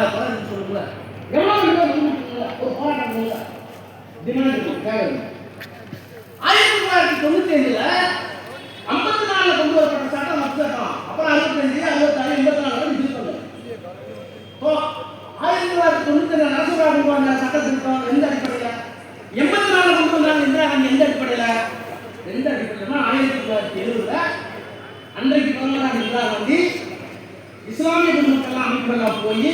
அதை போராட்டம் சொல்லுங்கள எவ்வளவு பேர் ஒரு போராட்டம் இல்லை டிமாண்ட் ஆயிரத்தி தொள்ளாயிரத்தி தொண்ணூத்தி ஏழுல ஐம்பத்தி நாலுல கொண்டு வரப்பட்ட சட்டம் மத்த சட்டம் அப்புறம் அறுபத்தஞ்சு அறுபத்தாறு எண்பத்தி நாலு வரை திருத்தம் இப்போ ஆயிரத்தி தொள்ளாயிரத்தி தொண்ணூத்தி ஏழு நரசிம்மரா கொண்டு வந்த சட்ட திருத்தம் எந்த அடிப்படையில? எண்பத்தி நாலு கொண்டு வந்தாங்க இந்திரா காந்தி எந்த அடிப்படையில? எந்த அடிப்படையில ஆயிரத்தி தொள்ளாயிரத்தி எழுபதுல அன்றைக்கு பிரதமராக இந்திரா காந்தி. இஸ்லாமிய குடிமக்கள் அமைப்புகள்லாம் போய்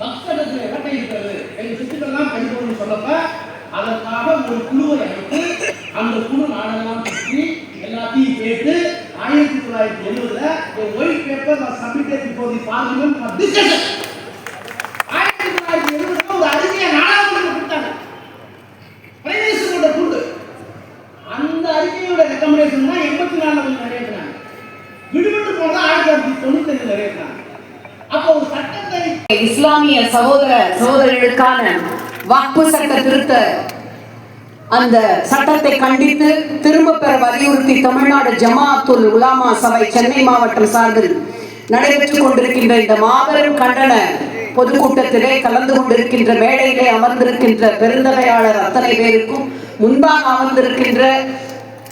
பக்தர்களுக்கு இரட்டை இருக்கிறது. என் சித்துக்கள்லாம் படிக்கணும்னு சொல்லப்ப அதற்காக ஒரு குழுவை அமைத்து அந்த குழு நாடெல்லாம் சுற்றி எல்லாத்தையும் கேட்டு ஆயிரத்தி தொள்ளாயிரத்தி எழுபதுல ஒயிட் பேப்பர் நான் before the parliament for discussion ஆயிரத்தி தொள்ளாயிரத்தி எழுபதுல ஒரு அறிக்கையை நாடாளுமன்றம் கொடுத்தாங்க. பிரைம் கொண்ட குழு. அந்த அறிக்கையோட ரெக்கமெண்டேஷன் தான் எண்பத்தி நாலுல நிறைய நிறைவேற்றினாங்க விடுபட்டு போனதான் ஆயிரத்தி தொள்ளாயிரத்தி தொண்ணூத்தி ஏழு நிறைவேற்றினாங்க இஸ்லாமிய சகோதர சகோதரிகளுக்கான வாக்கு சட்ட திருத்த அந்த சட்டத்தை கண்டித்து திரும்ப பெற வலியுறுத்தி தமிழ்நாடு ஜமாத்துல் உலாமா சபை சென்னை மாவட்டம் சார்பில் நடைபெற்றுக் கொண்டிருக்கின்ற இந்த மாபெரும் கண்டன பொதுக்கூட்டத்திலே கலந்து கொண்டிருக்கின்ற மேடையிலே அமர்ந்திருக்கின்ற பெருந்தகையாளர் அத்தனை பேருக்கும் முன்பாக அமர்ந்திருக்கின்ற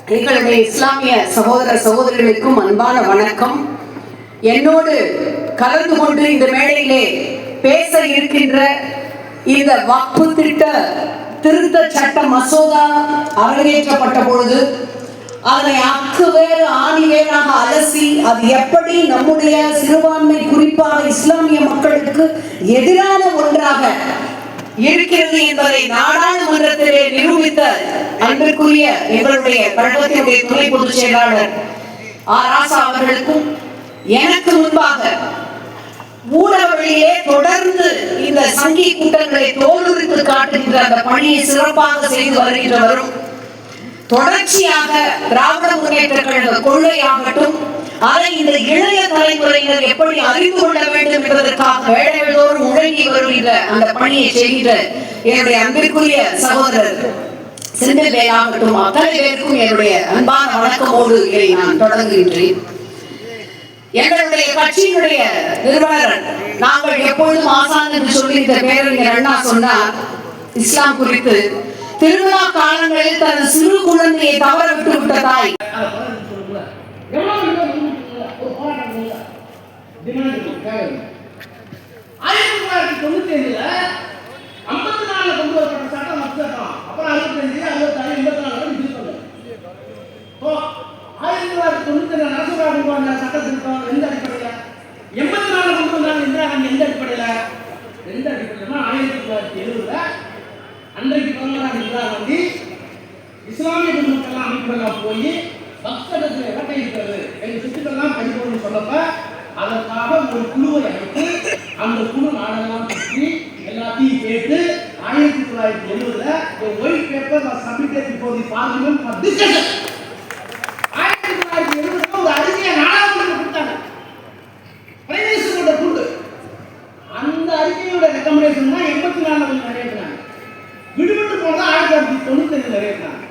எங்களுடைய இஸ்லாமிய சகோதர சகோதரிகளுக்கும் அன்பான வணக்கம். என்னோடு கலந்து கொண்டு இந்த மேடையிலே பேச இருக்கின்ற இந்த வக்பு திட்ட திருத்த சட்ட மசோதா அரங்கேற்றப்பட்ட பொழுது அதனை அக்கு வேறு ஆணி வேறாக அலசி அது எப்படி நம்முடைய சிறுபான்மை குறிப்பாக இஸ்லாமிய மக்களுக்கு எதிரான ஒன்றாக இருக்கிறது என்பதை நாடாளுமன்றத்திலே நிரூபித்த அன்பிற்குரிய எங்களுடைய கழகத்தினுடைய துணை பொதுச் செயலாளர் ஆர் ராசா அவர்களுக்கும் எனக்கு முன்பாக ஊடக வழியே தொடர்ந்து இந்த சங்கி கூட்டங்களை தோலுரித்து காட்டுகின்ற அந்த பணியை சிறப்பாக செய்து வருகின்றவரும் தொடர்ச்சியாக திராவிட முன்னேற்ற கழக கொள்கையாகட்டும் அதை இந்த இளைய தலைமுறையினர் எப்படி அறிந்து கொள்ள வேண்டும் என்பதற்காக வேலைகளோடு முழங்கி வருகிற அந்த பணியை செய்கிற என்னுடைய அன்பிற்குரிய சகோதரர் ஆகட்டும் அத்தனை பேருக்கும் என்னுடைய அன்பான வணக்கமோடு இதை நான் தொடங்குகின்றேன். எங்களுடைய கட்சியினுடைய நிறுவனர். நாங்கள் எப்பொழுதும் ஆசான் என்று சொல்லி இந்த பேரறிஞர் அண்ணா சொன்னார் இஸ்லாம் குறித்து. திருவிழா காலங்களில் தனது சிறு குழந்தையை தவற விட்டு விட்ட தாய். ஆயிரத்தி தொள்ளாயிரத்தி தொண்ணூத்தி ஐந்துல ஐம்பத்தி நாலுல கொண்டு வரப்பட்ட சட்டம் மத்த சட்டம் அப்புறம் அறுபத்தஞ்சு அறுபத்தாறு எண்பத்தி நாலு வரை திருத்தம் இப்போ ஆயிரத்தி தொள்ளாயிரத்தி தொண்ணூத்தி ஏழு நரசிம்மரா கொண்டு வந்த சட்ட திருத்தம் எந்த அடிப்படையில எண்பத்தி நாலுல கொண்டு வந்தாங்க எந்த அடிப்படையில்? எந்த அடிப்படையில ஆயிரத்தி தொள்ளாயிரத்தி எழுபதுல அன்றைக்கு பிரதமராக இந்திரா காந்தி இஸ்லாமிய பெருமக்கள்லாம் அமைப்புகளாக போய் பக்தர்கள் இடத்தை இருக்கிறது எங்க சித்துக்கள்லாம் படிக்கணும்னு சொல்லப்ப அதற்காக ஒரு குழுவை அமைத்து அந்த குழு நாடெல்லாம் சுற்றி எல்லாத்தையும் கேட்டு ஆயிரத்தி தொள்ளாயிரத்தி எழுபதுல white paper submitted before the parliament for discussion ஆயிரத்தி தொள்ளாயிரத்தி எழுபதுல ஒரு அறிக்கையை நாடாளுமன்றம் கொடுத்தாங்க பிரைம் மினிஸ்டரோட குழு அந்த அறிக்கையோட ரெக்கமெண்டேஷன் எண்பத்தி நாலு வந்து நிறைவேற்றினாங்க விடுபட்டு போனதா ஆயிரத்தி தொள்ளாயிரத்தி தொண்ணூத்தி ஏழு நிறைவேற்றினாங்க